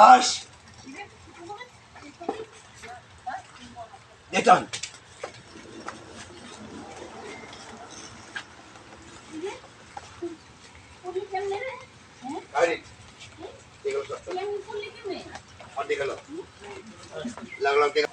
হাস নেটন আরে দেখো তো অর্ধেক হলো। লাগলাম দেখ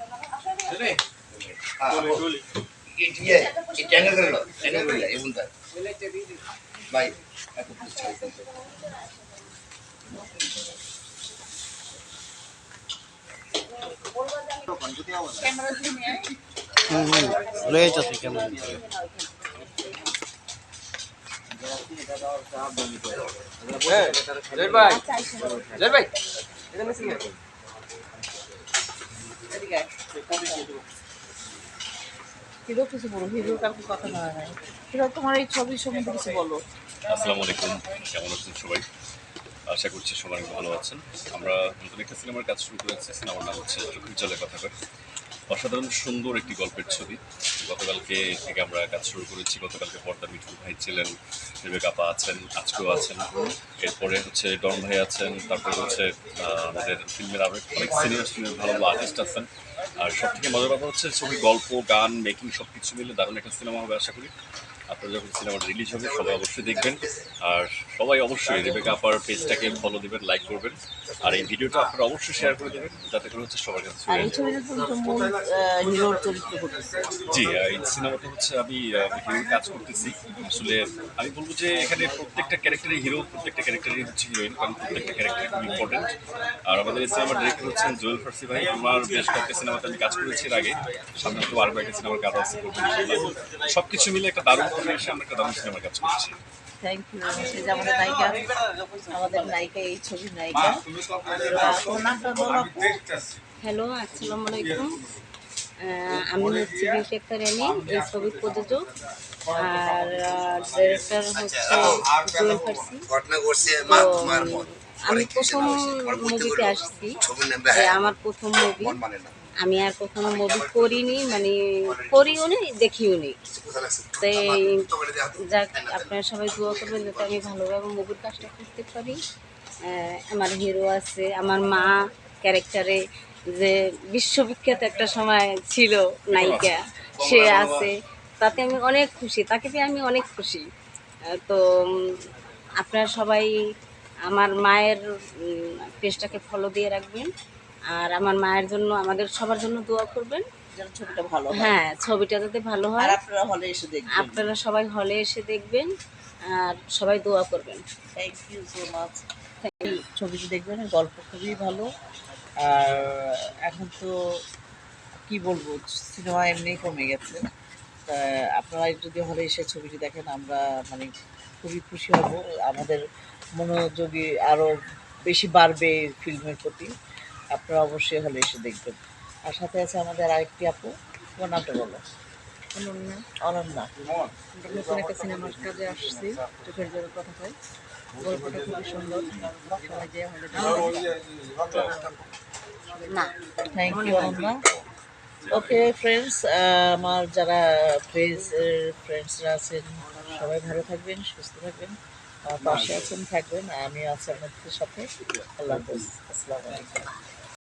বলো হিরো কাউকে কথা বলা নাই হিরো তোমার এই ছবির সম্বন্ধে কিছু বলো আসসালামু আলাইকুম, কেমন আছেন সবাই? আশা করছি সবাই ভালো আছেন। আমরা নতুন একটা সিনেমার কাজ শুরু করেছি। সিনেমার নাম হচ্ছে চোখের জলে কথা কয় অসাধারণ, সুন্দর একটি গল্পের ছবি। গতকালকে থেকে আমরা কাজ শুরু করেছি। গতকালকে পর্দা মিঠু ভাই ছিলেন বিবেক আপা আছেন, আজকেও আছেন। এরপরে হচ্ছে ডন ভাই আছেন, তারপরে হচ্ছে আমাদের ফিল্মের আরও অনেক সিনিয়র সিনিয়র ভালো ভালো আর্টিস্ট আছেন। আর সব থেকে মজার ব্যাপার হচ্ছে ছবি, গল্প, গান মেকিং সব কিছু মিলে দারুণ একটা সিনেমা হবে আশা করি। আপনারা যখন সিনেমাটা রিলিজ হবে সবাই অবশ্যই দেখবেন। আর সবাই অবশ্যই রেবেকা আপার পেজটাকে ফলো দেবেন লাইক করবেন। আর এই ভিডিওটা আপনারা অবশ্যই শেয়ার করে দেবেন যাতে করে হচ্ছে সবার কাছে জি এই সিনেমাটা হচ্ছে আমি হিরোর কাজ করতেছি। আসলে আমি বলব যে এখানে প্রত্যেকটা ক্যারেক্টারই হিরো প্রত্যেকটা ক্যারেক্টারই হচ্ছে হিরোইন কারণ প্রত্যেকটা ক্যারেক্টার খুব ইম্পর্টেন্ট আর আমাদের এই সিনেমার ডিরেক্টর হচ্ছেন জুয়েল ফার্সি ভাই। আমার বেশ কয়েকটা সিনেমাতে আমি কাজ করেছি এর আগে। সামনে তো আরও কয়েকটা সিনেমার কাজ আছে। সব কিছু মিলে একটা দারুণ সিনেমার কাজ করছি। থ্যাংক ইউ সে যে আমাদের নায়িকা আমাদের নায়িকা এই ছবির নায়িকা। হ্যালো আসসালামু আলাইকুম। আমি হচ্ছি বিউটি রানী এই ছবির প্রযোজক। আর ডিরেক্টর হচ্ছে জুয়েল ফার্সি আমি প্রথম মুভিতে আসছি। যে আমার প্রথম মুভি আমি আর কখনো মুভি করিনি মানে করিও নি, দেখিও নি। তাই যাক, আপনারা সবাই দোয়া করবেন যাতে আমি ভালোভাবে মুভির কাজটা করতে পারি। আমার হিরো আছে, আমার মা ক্যারেক্টারে যে বিশ্ববিখ্যাত একটা সময় ছিল নায়িকা, সে আছে। তাতে আমি অনেক খুশি, তাকে পেয়ে আমি অনেক খুশি। তো আপনারা সবাই আমার মায়ের পেজটাকে ফলো দিয়ে রাখবেন। আর আমার মায়ের জন্য আমাদের সবার জন্য দোয়া করবেন। যেন ছবিটা ভালো হ্যাঁ। ছবিটা যাতে ভালো আর হয় আপনারা হলে এসে দেখবেন। আপনারা সবাই হলে এসে দেখবেন আর সবাই দোয়া করবেন। থ্যাংক ইউ সো মাচ ছবিটি দেখবেন গল্প খুবই ভালো। আর এখন তো কি বলব সিনেমা এমনি কমে গেছে। তা আপনারা যদি হলে এসে ছবিটি দেখেন আমরা মানে খুবই খুশি হব। আমাদের মনোযোগী আরও বেশি বাড়বে ফিল্মের প্রতি। আপনারা অবশ্যই হলে এসে দেখবেন। আর সাথে আছে আমাদের আরেকটি আপু তোমার নামটা বলো। অনন্যা। অনন্যা। নতুন একটা সিনেমার কাজে আসছি চোখের কথা হয় গল্পটা খুবই সুন্দর। সবাই যে হলে না। Thank you Ananya. Okay friends আমার যারা ফ্রেন্ডস ফ্রেন্ডসরা আছেন সবাই ভালো থাকবেন সুস্থ থাকবেন। পাশে আছেন থাকবেন আমি আছি আপনাদের সাথে। আল্লাহ হাফেজ। আসসালামু আলাইকুম।